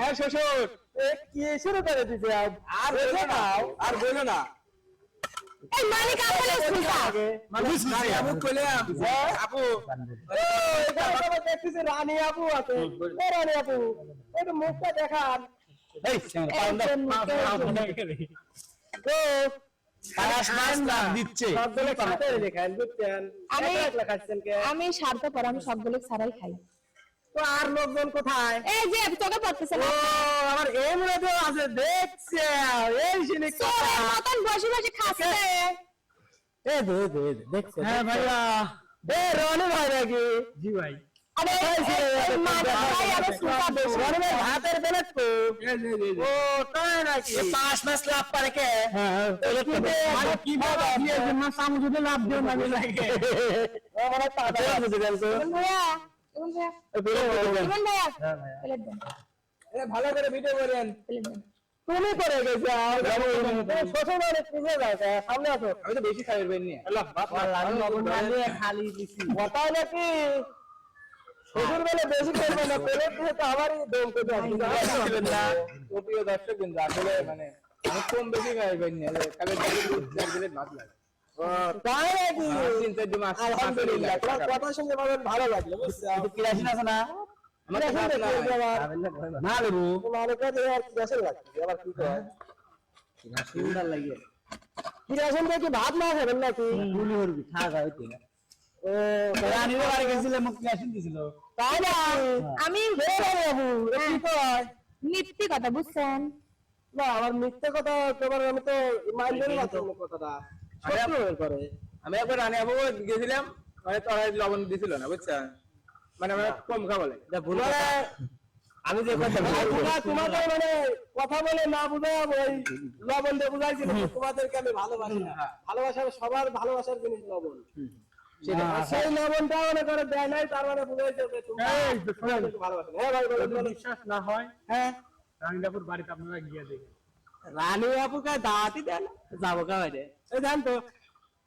হ্যাঁ শ্বশুর। এ কি শুরু করে দিছে আর বলো না। আর বলো না। এই মালিক আপনি মানে দেখতেছি রানী আছে। রানী মুখটা দেখান। এই তো আমি- একলা একলা খাচ্ছেন কে? আমি স্বার্থপর আমি সবগুলো ছাড়াই খাই। তো আর লোকজন কোথায়? এই যে চোখে পড়তেছে ও না আমার এমরে তো আছে দেখছে এই জিনিস চোরের মতন বসে বসে খাচ্ছে। এ দে দে দে, দেখছে হ্যাঁ ভাইয়া। এ রনি ভাই নাকি? জি ভাই। আরে ভাই আরও সুসা বেশি। রনি ভাই ভাতের প্লেট তো? ও তাই নাকি? পাঁচ মাস লাভ পারে কে? মানে কি বাবা দিয়ে না সামু যদি লাভ দিও না লাগে। ও মানে তাতা বুঝে গেল ভালো করে ভিডিও করেন। তুমি করে গেছো যাচ্ছে সামনে আসো। আমি তো বেশি খাই বের নিয়ে। আল্লাহ বাপ খালি দিছি। কথাই নাকি? শ্বশুর বেলা বেশি করবে না প্লেট দিয়ে তো আমারই দম না প্রিয় দর্শক কিন্তু আসলে মানে আমি কম বেশি খাই বের নিয়ে। তবে ভাত লাগে। তাই নাকি তিন চার দিন আলহামদুলিল্লাহ তোমার কথা শুনে আমার ভালো লাগল বুঝছ? কিরাসিন আছে না? ভাত না? লেবু তোমার কাছে আর কিরাসিন লাগছে আবার কি কয়? সুন্দর লাগে। কিরাসিন দিয়ে ভাত না খাবেন নাকি গুলি খাওয়া হইতে না। আমি মিথ্যে কথা বুঝছেন? না আমার মিথ্যে কথা তোমার আমি তো মাইন্ডের কথাটা। হয়ে আমি একবার রানী আবু গেছিলাম মানে তো লবণ দিছিল না বুঝছেন মানে আমরা কম খাবলে মানে আমি যে কথা তোমরা- তোমাদের মানে কথা বলে না বুঝে ওই লবণ দিয়ে তোমাদেরকে আমি ভালোবাসি না। ভালোবাসার সবার ভালোবাসার জিনিস লবণ। সেই লবণটা মনে করে দেয় নাই তার মানে বুঝাইছে হ্যাঁ ভাই। বিশ্বাস না হয় হ্যাঁ। রানীদাপুর বাড়িতে আপনারা গিয়ে দেখেন। রানী আপুকে দাওয়াতি দেন যাব কা বাইরে। এই জান তো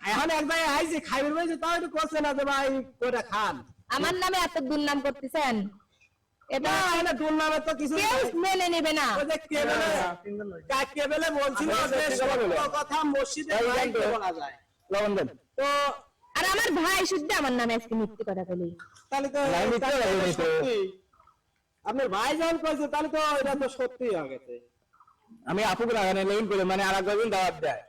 এখন এক জায়গায় আইছি খাইবেন বলছে তাও একটু করছে না যে ভাই কোটা খান। আমার নামে এত দুর্নাম করতেছেন। এটা না দুর্নামে তো কিছু কেউ মেনে নেবে না। ওই যে কেবেলে কেবেলে বলছিল যে সত্য কথা মসজিদে বলা যায়। লবণ দেন। তো আর আমার ভাই শুদ্ধ আমার নামে আজকে মিথ্যে কথা বলি। তাহলে তো ভাই মিথ্যে তাহলে বলে তো নাই তো। সত্যি। আপনার ভাই যখন কইছে তাহলে তো এটা তো সত্যি হয়ে গেছে। আমি আপুকে লাগানো লেগুন করে মানে আর একদিন দাওয়াত দেয়।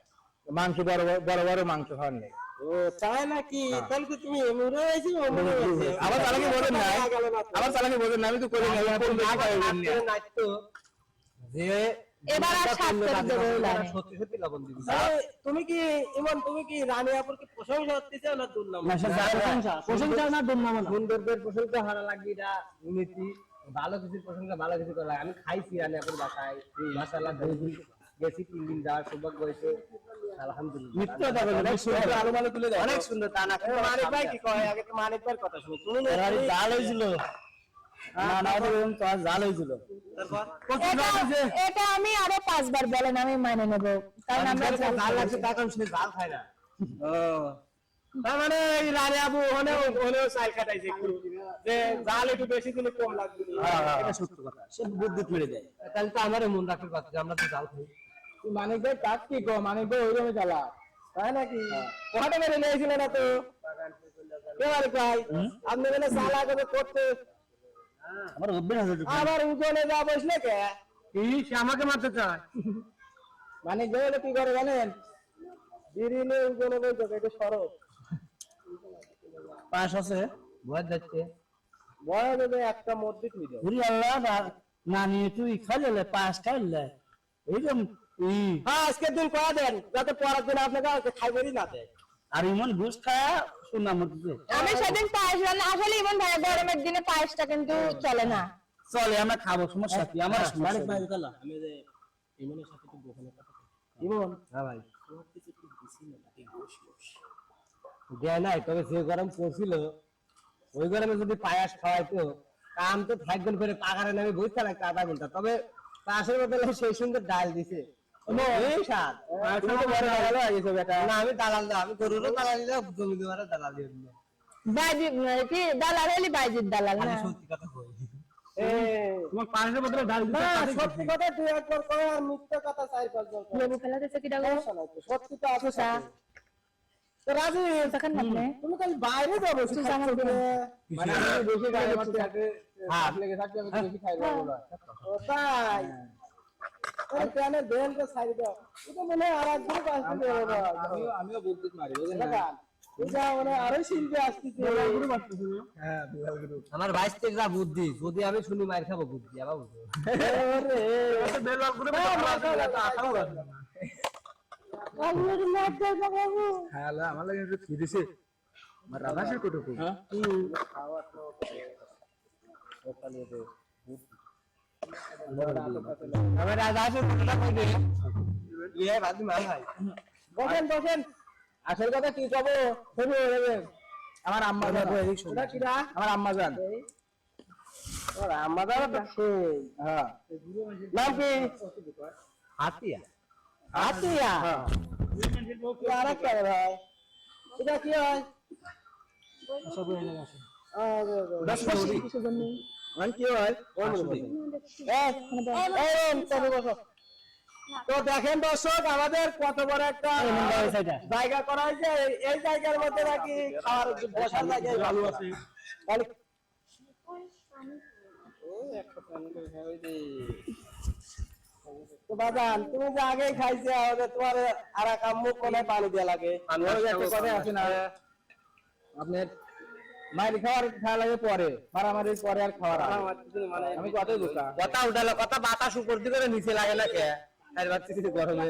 মাংস বড় বড়- বড় মাংস খাওয়ার নেই। ও তাই নাকি? তাহলে তো তুমি এমরে হয়েছি অমরে হয়েছে আবার চালাকি বোঝেন না। আবার চালাকি বোঝেন না আমি তো করি যে এবার আর সত্যি সত্যি লবণ দিবি। তুমি কি ইমন তুমি কি রানী আপুর কি প্রশংসা করতেছো না দুর্নাম? প্রশংসা না দুর্নাম না। সুন্দরদের প্রশংসা হারা লাগবে এটা নীতি ভালো কিছু প্রশংসা ভালো কিছু করা আমি খাইছি রানী আপুর বাসায়। মাসাল্লাহ দুই দিন গেছি তিন দিন যাওয়ার সৌভাগ্য হয়েছে। আলহামদুলিল্লাহ। মিথ্যে কথা বলে অনেক সুন্দর। আলো ভালো তুলে দেয় অনেক সুন্দর তা না মানিক ভাই কি কয়? আগে মানিক ভাইয়ের কথা শুনি। তুমি জাল হয়েছিল। না না ওদের এরকম তো জাল হয়েছিল। এটা এটা আমি আরও পাঁচবার বলেন আমি মানে নেব। কারণ আমরা লাগছে তা কারণ না। তার মানে এই রানী আবু ওখানে ওখানেও চাল কাটাইছে একটু। যে জাল একটু বেশি দিলে কম লাগবে। এটা সত্য কথা। সে বুদ্ধি মেরে দেয়। তাহলে তো আমারও মন রাখার কথা যে আমরা তো জাল খাই। তুই মানিক ভাই কাজ কি গো মানিক ভাই জ্বালা। তাই নাকি? ওখানে মেরে নিয়েছিল না তো? এবার ভাই আপনি বলে করে করতে। আমার অভ্যাস আছে আবার উজনে যা বসলে কে? কি? সে আমাকে মারতে চায়। মানিক ভাই হলে কি করে জানেন? বিরিনে উজনে বই তোকে একটু সরব। পাশ আছে ভয় যাচ্ছে ভয় দেবে একটা মধ্যে তুই দাও আল্লাহ না- নিয়ে তুই খাইলে পাশ খাইলে। এইরকম ই। হ্যাঁ আজকের দিন কয়া দেন? যাতে পরের দিন আপনাকে আর খাইবেরই না দেয়। আর ইমন ঘুষ খায়া মধ্যে আমি সেদিন পায়েস রান্না আসলে ইমন ভাই গরমের দিনে পায়েসটা কিন্তু চলে না। চলে আমরা খাব সমস্যা কি? আমার মানিক আমি যে ইমনের সাথে একটু গোপনে কথা ইমন? হ্যাঁ ভাই তোমার কিছু একটু বেশি না নাকি গোশ গোশ দেয় নাই তবে যে গরম পড়ছিল ওই গরমে যদি পায়াস খাওয়াইতো কাম তো থাকবেন করে পাকারে নামে বইতে লাগতো আধা ঘণ্টা। তবে পাশের বদলে সেই সুন্দর ডাল দিছে। এই স্বাদ। তুমি তো বড় দালাল গেছো বেটা। না আমি দালাল আমি গরুরও দালাল দিলাম জমি দালাল দিয়ে দিলাম কি দালাল হলি বাইজির দালাল না? সত্যি কথা কই। তোমার পায়েসের বদলে ডাল দিতে সত্যি কথা তুই একবার কর আর মিথ্যা কথা চাই পাঁচবার কর লেবু ফেলা দিছে কি ডাগো সমস্যা নাই তো, সত্যি তো আছে আপনি। তুমি খালি বাইরে যাব তুই জামা মানে আমি বেশি খাই আমার হাত লেগে থাকলে আমি বেশি খাই যাব তাই? আরে কেন দেন তো সাইড দাও। এটা মনে আর এক গ্রুপ আসছে আমিও আমিও বুদ্ধি মারি বুঝলেন না? দেখা এটা মানে আরও শিল্পী আসতেছে। হ্যাঁ বিড়াল গ্রুপ। আমার বাইশ থেকে যা বুদ্ধি যদি আমি শুনি মার খাব বুদ্ধি আবার হ্যাঁ আমার লাগে একটু আমার রাধা সে কটুকু হ্যাঁ আমার আসে কই ইয়ে বাদি মাল বসেন বসেন আসল কথা কি কব হয়ে আমার আম্মা জান। কিরা আমার আম্মা জান। ওর আমাদের হ্যাঁ। নাম কি? হাতিয়া। হাতিয়া আর একটা ভাই। এটা কি হয়? কি হয়? তো দেখেন দর্শক আমাদের কত বড় একটা জায়গা করা হয়েছে। এই- জায়গার মধ্যে নাকি খাওয়ার বসার জায়গায় ভালো আছে। তাহলে তো বাজান তুমি যে আগেই খাইছে আমাদের তোমার আর এক আম্মু কোনায় পানি দেওয়া লাগে। কথা আছে না আপনার মায়ের খাওয়ার খাওয়া লাগে পরে মারামারির পরে আর খাওয়ার আমি কতই বোকা কথা উঠালো কথা বাতাস উপর দিকে নিচে লাগে না কে আর বাচ্চা কিছু গরমে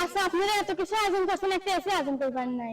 আচ্ছা আপনারা এত কিছু আয়োজন করছেন একটা এসে আয়োজন করবেন নাই।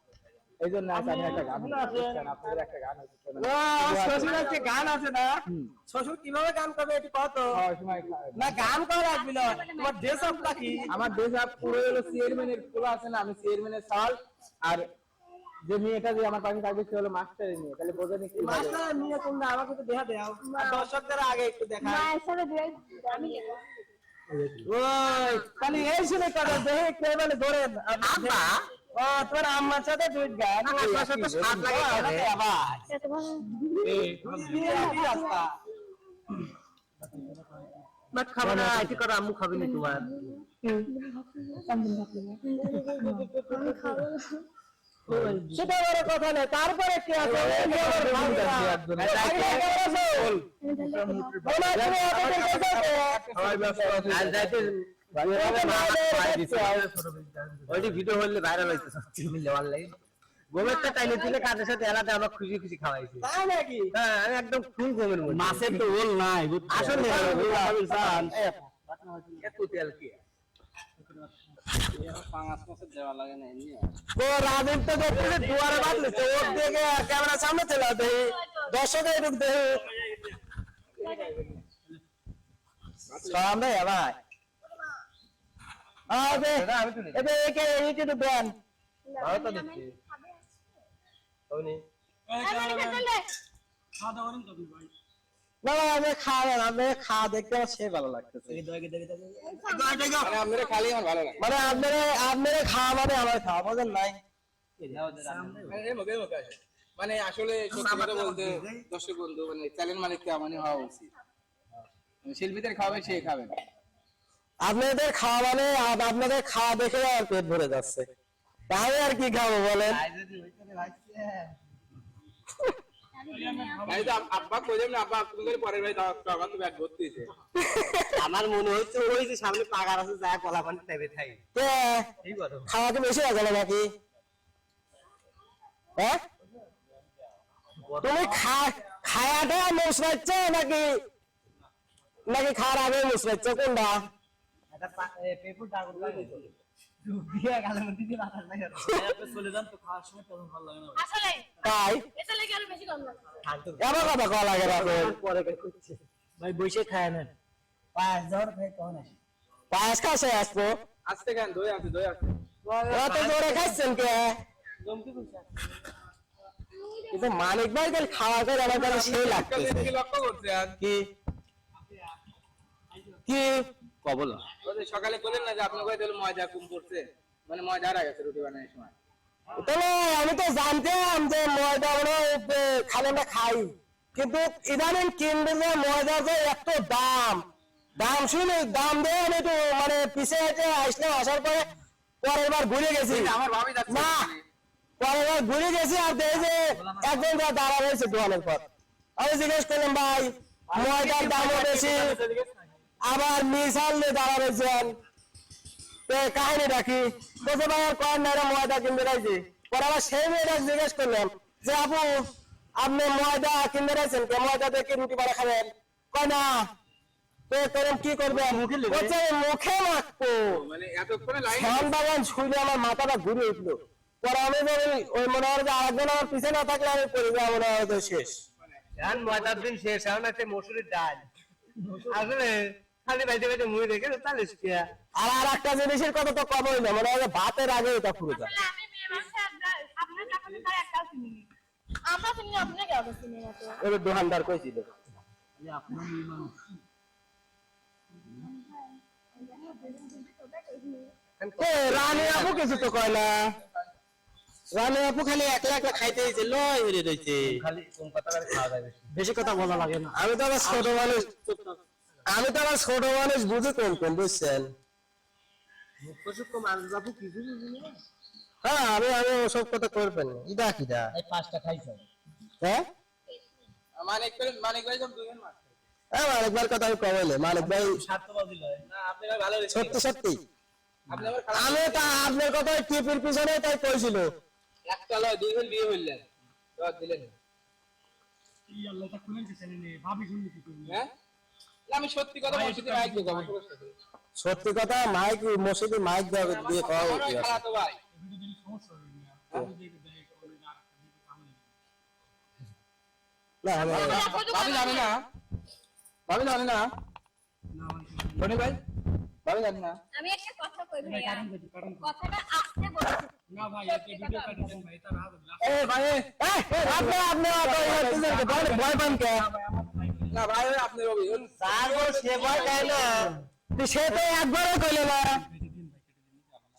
এই জন্য আমি একটা গান আপনাদের একটা গান শ্বশুর একটা গান আছে না? শ্বশুর কীভাবে গান করবে একটু কত খাওয়ার সময় খায়। না গান করা লাগবে না। তোমার ড্রেস আপ কি আমার দেশ আপ পুরো হলো চেয়ারম্যানের খোলা আছে না আমি চেয়ারম্যানের সাল আর যে মেয়েটা যে আমার পাশে থাকবে সে হলো মাস্টারের মেয়ে। তাহলে বোঝেনি কি হবে। মাস্টার তোমরা আমাকে তো দেখা দাও। দর্শকদের আগে একটু দেখা মায়ের সাথে আমি ওই খালি এই শুনে কথা দেখে কে বলে ধরেন আম্মা ও তোর আম্মার সাথে দুই গান আম্মার সাথে সাত লাগে আবার এত কি রাস্তা বাট খাব না আইটি করে আম্মু খাবে নি তোমার সেটা বড় কথা নেই তারপরে কি আছে ওইটি ভিডিও হলে ভাইরাল হইছে সত্যি মিলে অনলাইন গোমেরটা টাইলে দিলে কাদের সাথে এলাতে আমার খুশি খুশি খাওয়াইছে। তাই নাকি? হ্যাঁ আমি একদম ফুল গোমের মধ্যে। মাছের তো ওল নাই আসলে এত তেল কি? তো রাজীব তো দেখতে দুয়ারে বাঁধলে তো ওর দিকে ক্যামেরা সামনে চলে আসে দর্শকের ভালো তো না আমি খাওয়া আমি খাওয়া দেখতে আমার সে ভালো লাগতেছে। মানে আপনারা আমার মানে আপনারা খাওয়া মানে আমার খাওয়া বোঝেন নাই। মানে। মানে আসলে সত্যি কথা বলতে দর্শক বন্ধু মানে চ্যালেঞ্জ মালিক কে আমারই হওয়া উচিত। মানে শিল্পীদের খাওয়াবে সে খাবে। আপনাদের খাওয়া মানে আপনাদের খাওয়া দেখে আর পেট ভরে যাচ্ছে। তাই আর কি খাব বলেন? আমার মনে হচ্ছে ওই যে সামনে পাগার আছে যা কলা পানি বেশি হয়ে গেল নাকি? হ্যাঁ তুমি খায়াটা মুসরাচ্ছ নাকি? নাকি খাওয়ার আগে মুসরাচ্ছ কোনটা? আসলে তাই? এটা লেগে আরও বেশি গন্ধ এবার কথা কল লাগে রাখেন ভাই বসে খায় না পায়েস খাসে আসব। আসতে কেন? দই আছে দই আছে। অত জোরে খাচ্ছেন কে? কিন্তু মানিক ভাই কাল খাওয়া করে আমার সেই লাগতেছে। কি লক্ষ্য করছেন কি? কি? কবল সকালে বললেন না যে আপনার তাহলে ময়দা কম পড়ছে। মানে ময়দা হারা গেছে রুটি বানানোর সময়। তাহলে আমি তো জানতাম যে ময়দা মনে খাই। কিন্তু ইদানিং কিনবে যে ময়দা যে এত দাম। দাম শুনে দাম দিয়ে আমি একটু মানে পিছে হেঁটে আসলাম আসার পরে পরের বার ঘুরে গেছি। আমার ভাবি যাচ্ছে। না পরের বার ঘুরে গেছি আর দেখি যে একজন দাঁড়া রয়েছে দোকানের পর। আমি জিজ্ঞেস করলাম ভাই ময়দার দামও বেশি। আবার মিশাল নিয়ে দাঁড়া রয়েছেন তো কাহিনী রাখি বলছে ভাই আর কয়েন নাইরা ময়দা কিনতে রাখছি পরে আবার সেই মেয়েটা জিজ্ঞেস করলাম যে আপু আপনি ময়দা কিনতে রাখছেন কে? ময়দা দিয়ে কি রুটি বানা খাবেন? কয় না। কি করবেন? মুখে মাখবো। মানে এতক্ষণে লাইন ধান বাগান ছুঁলে আমার মাথাটা ঘুরে উঠল। পরে আমি ওই- ওই মনে হয় যে আরেকজন আমার পিছনে না থাকলে আমি পড়ে যাব মনে হয় শেষ। ধান ময়দার দিন শেষ এখন একটা মসুরির ডাল। আসলে খালি বাইতে বাইতে মুড়ি রেখে চালিশ আর? আর একটা জিনিসের কথা তো মনে ভাতের আগে এটা পুরো যায়। আমরা না দোকানদার কইছিল রানী আপু কিছু তো কয় না। রানী আপু খালি একলা একলা খাইতে হয়েছে লয় হয়ে রয়েছে। খালি কোন কথা করে খাওয়া যায় বেশি। বেশি কথা বলা লাগে না। আমি তো আবার ছোট মানুষ। আমি তো আবার ছোট মানুষ বুঝে কোন কোন বুঝছেন? হ্যাঁ আমি আমি ওসব কথা করবেন ইদা কিদা? এই পাঁচটা খাইছো। হ্যাঁ? মানিক মানিক ভাই দুজন হ্যাঁ মালিক ভাইয়ের কথা আমি কমাইলে মালিক ভাই সাত তো সত্যি সত্যি। আমি আপনার কথা টিপির পিছনে তাই কইছিল। একটা লয় বিয়ে হইলেন। হ্যাঁ? না, আমি সত্যি কথা বলছি তো মাইক দেবো আমার সত্যি কথা মাইক মসজিদে মাইক দিয়ে খাওয়া উচিত খালাতো ভাই। না ভাবি জানি না। ভাবি জানি না। টনি ভাই ভাবি জানি না। আমি একটা কথা কই ভাইয়া? কথাটা আস্তে বলছি না ভাই এ ভাই এ, এই, আপনি আপনি ভয় পান কে? না ভাই আপনি রবি ওই সে ভয় পায় না। সে তো একবারও কইলো না।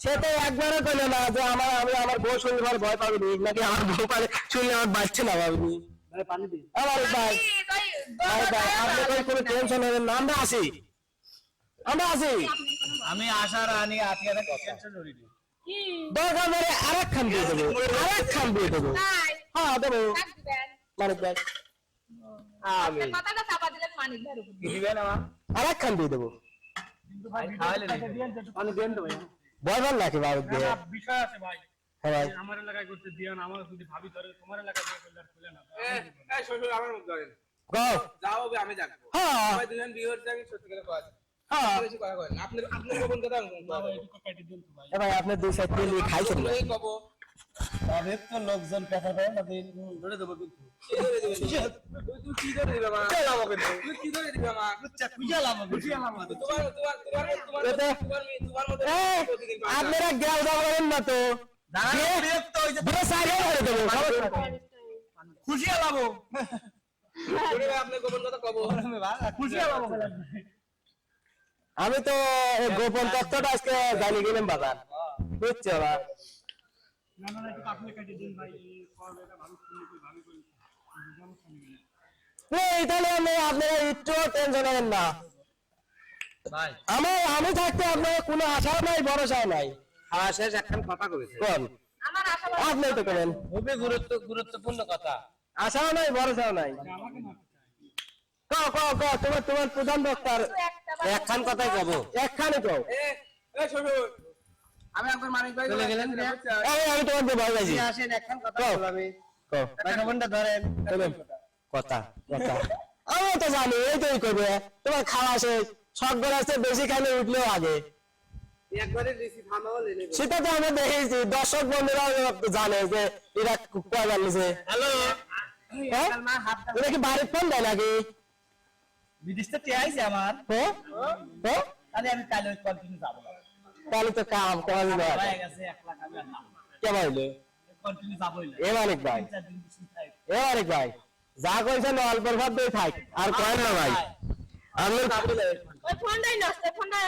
সে তো একবারও কইলো না যে আমার আমি আমার বউ শুনলে আমার ভয় পাবিনি নাকি আমার বউ পালে শুনলে আমার বাচ্চা না ভাবিনি পানি আমার ভাই ভাই। ভাই আপনি কোনো কোনো টেনশন নেবেন না আমরা আছি। আমরা আছি। আমি টেনশন করি দরকার পড়ে আরেক খান দিয়ে দেবো আরেক খান দিয়ে দেবো। হ্যাঁ দেবো। মানিক ভাই। আমি আপনার কথাটা চাপা দিলেন মানিক উপর দিবেন আমার আরেক দিয়ে দেবো। খাওয়াইলে পানি ভাই। ভয় পান নাকি বাবু দিয়ে বিষয় আছে ভাই। হ্যাঁ ভাই। আমার এলাকায় করতে দিও না আমার যদি ভাবি ধরে তোমার এলাকায় দিয়ে করলে খুলে না এই শ্বশুর আমার মুখ ধরেন। গাও যাও আমি যাব হ্যাঁ সবাই দুজন বিয়ে হচ্ছে আমি সত্যি করে কথা হ্যাঁ বেশি কথা করেন আপনি আপনি গোপন কথা এটুকু কেটে দিন তো ভাই। আপনি দুই সাইড খাইছেন তো লোকজন ধরে দেবো। আপনারা গ্যাল দাবেন না তো। খুশি আমি তো গোপন তত্ত্বটা আজকে জানি গেলাম বাজার। বুঝছ না না একটু কেটে দিন ভাই করি আমি আপনারা একটু টেনশন হবেন না। আমার আমি থাকতে আপনার কোনো আশাও নাই ভরসাও নাই। খাওয়া শেষ একখান কথা করেছে কোন? আপনি তো করেন। খুবই গুরুত্ব গুরুত্বপূর্ণ কথা। আশাও নাই ভরসাও নাই। ক তোমার তোমার প্রধান বক্তার একখান কথাই কব। একখানে কও। এ এ শ্বশুর আমি একবার মানিক ভাই চলে গেলেন আমি ভয় পাইছি। আসেন একখান কথা। বলবি মাইক্রোফোনটা ধরেন। কথা কথা। আমি তো জানি এই তোই করবে। তোমার খাওয়া শেষ। সব আছে বেশি খাইলে উঠলেও আগে। সেটা তো আমরা দেখেছি। দর্শক বন্ধুরা জানে যে এরা কয়বার নিছে হ্যালো? হ্যাঁ? এটা কি বাড়ির ফোন দেয় নাকি? বিদেশ তো আমার। হ্যাঁ? হ্যাঁ? তাহলে আমি কালে কন্টিনিউ যাব তাহলে তো কাম করা যাবে না। কে ভাইলো এ মালিক ভাই। এ মালিক ভাই যা কইছেন দিয়ে থাক আর কয়েন না ভাই। আমি ওই ফোনটাই নষ্ট ফোনটা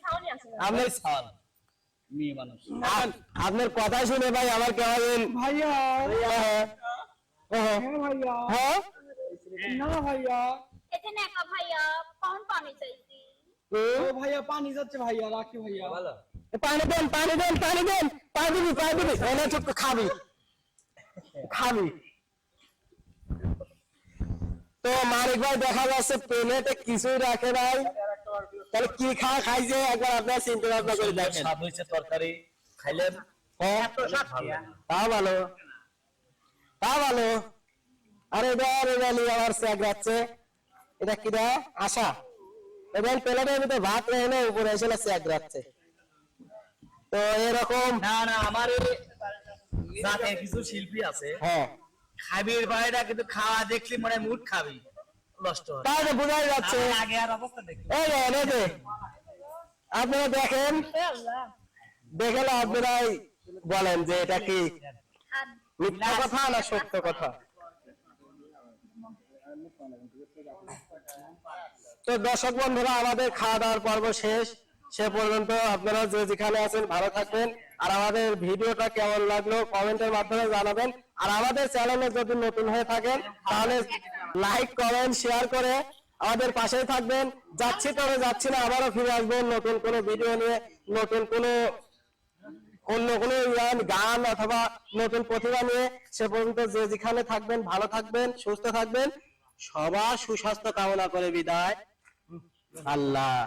সাউন্ড আসে না। আমি আপনার কথা শুনে ভাই আমার কেমন ভাইয়া। হ্যাঁ হ্যাঁ। হ্যাঁ ভাইয়া। হ্যাঁ? না ভাইয়া। এখানে একা ভাইয়া পানি চাইছি। ও ভাইয়া পানি যাচ্ছে ভাইয়া রাখি ভাইয়া। পানি দেন পানি দেন পানি দেন। পানি দিবি পানি দিবি। এনে চুপ খাবি। খাবি। তো মালিক ভাই দেখা যাচ্ছে প্লেটে কিছুই রাখে নাই। তাহলে কি খাওয়া খাইছে একবার আপনার চিন্তা ভাবনা করে দেখেন। স্বাদ হয়েছে তরকারি খাইলেন? হ্যাঁ তা ভালো। তা ভালো। আরে আবার স্যাক যাচ্ছে এটা কি দেয় আশা। এবং প্লেটের ভিতরে ভাত রেখে উপরে এসে স্যাক যাচ্ছে তো এরকম না না আমার জাতের কিছু শিল্পী আছে। হ্যাঁ। খাবির বাইরা কিন্তু খাওয়া দেখলি মানে মুড খাবি। নষ্ট হয়। তাহলে বোঝাই যাচ্ছে। আগে আর অবস্থা দেখি। এই যে আপনারা দেখেন। দেখে না আপনারাই বলেন যে এটা কি মিথ্যা কথা না সত্য কথা? তো দর্শক বন্ধুরা, আমাদের খাওয়া দাওয়ার পর্ব শেষ। সে পর্যন্ত আপনারা যে যেখানে আছেন ভালো থাকবেন। আর আমাদের ভিডিওটা কেমন লাগল কমেন্টের মাধ্যমে জানাবেন। আর আমাদের চ্যানেলে যদি নতুন হয়ে থাকেন, তাহলে লাইক, কমেন্ট, শেয়ার করে আমাদের পাশেই থাকবেন। যাচ্ছি তবে যাচ্ছি না, আবারও ফিরে আসবেন নতুন কোনো ভিডিও নিয়ে, নতুন কোনো, অন্য কোনো গান গান অথবা নতুন প্রতিভা নিয়ে। সে পর্যন্ত যে যেখানে থাকবেন, ভালো থাকবেন, সুস্থ থাকবেন। সবার সুস্বাস্থ্য কামনা করে বিদায়। আল্লাহ।